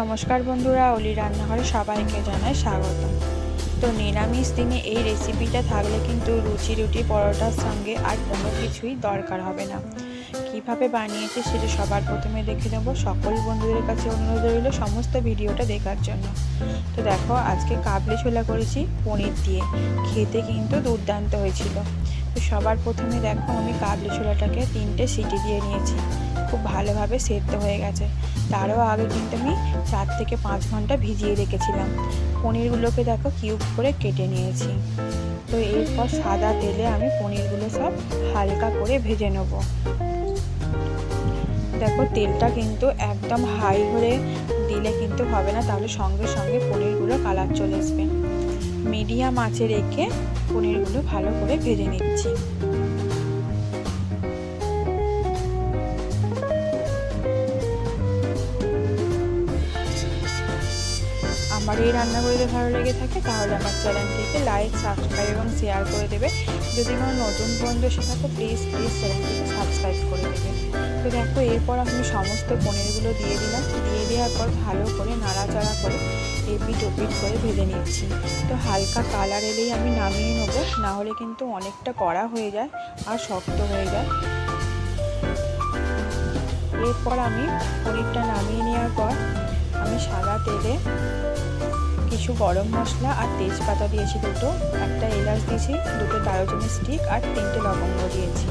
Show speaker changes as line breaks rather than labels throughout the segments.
নমস্কার বন্ধুরা, অলি রান্নাঘরে সবাইকে জানাই স্বাগত। তো নিরামিষ দিনে এই রেসিপিটা থাকলে কিন্তু রুচি, রুটি, পরোটার সঙ্গে আর কোনো কিছুই দরকার হবে না। কীভাবে বানিয়েছি সেটা সবার প্রথমে দেখে নেব। সকল বন্ধুদের কাছে অনুরোধ রইল সমস্ত ভিডিওটা দেখার জন্য। তো দেখো, আজকে কাবলি ছোলা করেছি পনির দিয়ে। খেতে কিন্তু দুর্দান্ত হয়েছিল। তো সবার প্রথমে দেখো, আমি কাবলি ছোলাটাকে তিনটে সিটি দিয়ে নিয়েছি। খুব ভালোভাবে সেদ্ধ হয়ে গেছে। তারও আগে কিন্তু আমি চার থেকে পাঁচ ঘণ্টা ভিজিয়ে রেখেছিলাম। পনিরগুলোকে দেখো কিউব করে কেটে নিয়েছি। তো এরপর সাদা তেলে আমি পনিরগুলো সব হালকা করে ভেজে নেব। দেখো তেলটা কিন্তু একদম হাই করে দিলে কিন্তু হবে না, তাহলে সঙ্গে সঙ্গে পনিরগুলো কালার চলে আসবে। মিডিয়াম আঁচে রেখে পনিরগুলো ভালো করে ভেজে নিচ্ছি। আমার এই রান্না করতে ভালো লেগে থাকে, তাহলে আমার চ্যানেলটিকে লাইক সাবস্ক্রাইব এবং শেয়ার করে দেবে। যদি কোনো নতুন বন্ধু এসে থাকো প্লিজ প্লিজ চ্যানেলটিকে সাবস্ক্রাইব করে দেবে। তো দেখো, এরপর আমি সমস্ত পনিরগুলো দিয়ে দিলাম। দিয়ে দেওয়ার পর ভালো করে নাড়াচাড়া করে এপিট ওপিট করে ভেজে নিচ্ছি। তো হালকা কালার এলেই আমি নামিয়ে নেব না হলে কিন্তু অনেকটা কড়া হয়ে যায় আর শক্ত হয়ে যায়। এরপর আমি পনিরটা নামিয়ে নেওয়ার পর আমি সাদা তেলে কিছু গরম মশলা আর তেজপাতা দিয়েছি দুটো। একটা এলাচ দিয়েছি, দুটো দারুচিনি স্টিক আর তিনটে লবঙ্গ দিয়েছি।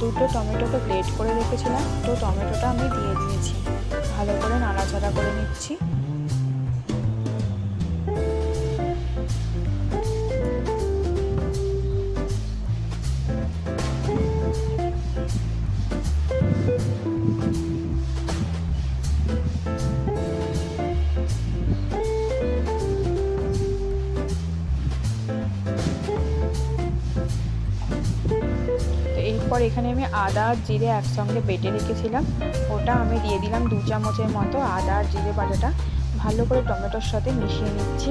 দুটো টমেটোকে গ্রেট করে রেখেছিলাম, তো টমেটোটা আমি দিয়ে দিয়েছি। ভালো করে নাড়াচাড়া করে নিচ্ছি। এরপর এখানে আমি আদা আর জিরে একসঙ্গে বেটে রেখেছিলাম। ওটা আমি দিয়ে দিলাম দু চামচের মতো আদা আর জিরে বাটাটা। ভালো করে টমেটোর সাথে মিশিয়ে নিচ্ছি।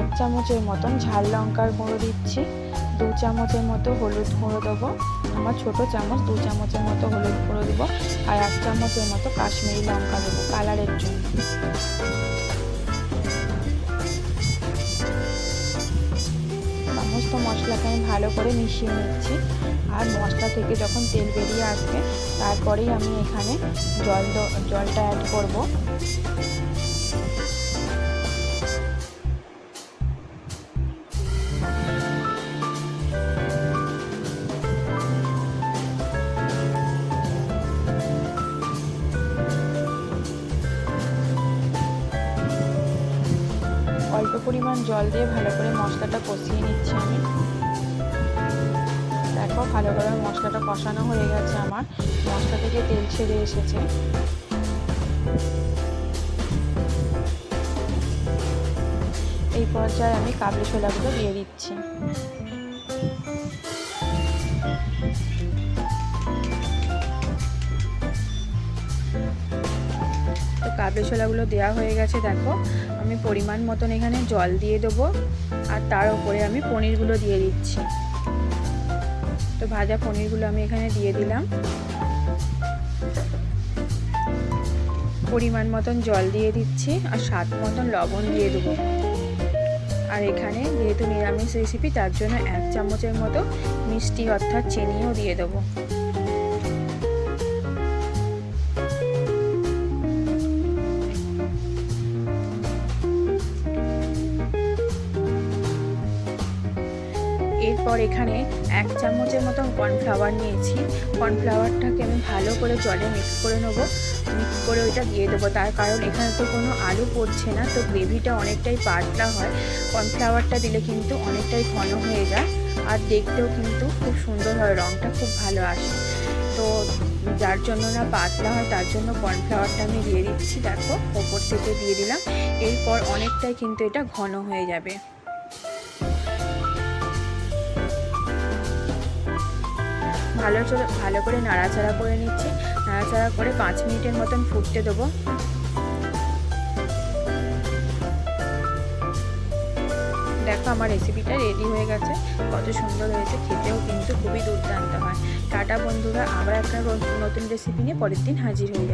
এক চামচের মতন ঝাল লঙ্কার গুঁড়ো দিচ্ছি। দু চামচের মতো হলুদ গুঁড়ো দেবো। আমার ছোট চামচ, দু চামচের মতো হলুদ গুঁড়ো দেবো আর এক চামচের মতো কাশ্মীরি লঙ্কা দেবো কালারের জন্য। সমস্ত মশলাকে আমি ভালো করে মিশিয়ে নিচ্ছি আর মশলা থেকে যখন তেল বেরিয়ে আসবে, তারপরেই আমি এখানে জল জলটা অ্যাড করব। অল্প পরিমাণ জল দিয়ে ভালো করে মশলাটা কষিয়ে নিচ্ছি আমি। দেখো ভালো করে মশলাটা কষানো হয়ে গেছে আমার। মশলা থেকে তেল ছেড়ে এসেছে। এই পর্যায়ে আমি কাবলি ছোলাগুলো দিয়ে দিচ্ছি। ছোলাগুলো দেওয়া হয়ে গেছে, দেখো। আমি পরিমাণ মতন এখানে জল দিয়ে দেবো আর তার উপরে আমি পনিরগুলো দিয়ে দিচ্ছি। তো ভাজা পনিরগুলো আমি এখানে দিয়ে দিলাম। পরিমাণ মতন জল দিয়ে দিচ্ছি আর স্বাদ মতন লবণ দিয়ে দেবো। আর এখানে যেহেতু নিরামিষ রেসিপি তার জন্য এক চামচের মতো মিষ্টি অর্থাৎ চিনিও দিয়ে দেবো। এরপর এখানে এক চামচের মতন কর্নফ্লাওয়ার নিয়েছি। কর্নফ্লাওয়ারটাকে আমি ভালো করে জলে মিক্স করে নেব। মিক্স করে ওইটা দিয়ে দেবো। তার কারণ এখানে তো কোনো আলু পড়ছে না, তো গ্রেভিটা অনেকটাই পাতলা হয়। কর্নফ্লাওয়ারটা দিলে কিন্তু অনেকটাই ঘন হয়ে যায় আর দেখতেও কিন্তু খুব সুন্দর হয় রঙটা খুব ভালো আসে। তো যার জন্য না পাতলা হয়, তার জন্য কর্নফ্লাওয়ারটা আমি দিয়ে দিচ্ছি। দেখো, ওপর থেকে দিয়ে দিলাম। এরপর অনেকটাই কিন্তু এটা ঘন হয়ে যাবে। ভালো ভালো করে নাড়াচাড়া করে নিচ্ছি। নাড়াচাড়া করে পাঁচ মিনিটের মতন ফুটতে দেবো। দেখো আমার রেসিপিটা রেডি হয়ে গেছে। কত সুন্দর হয়েছে, খেতেও কিন্তু খুবই দুর্দান্ত হয়। টাটা বন্ধুরা, আবার একটা নতুন রেসিপি নিয়ে পরের দিন হাজির হয়ে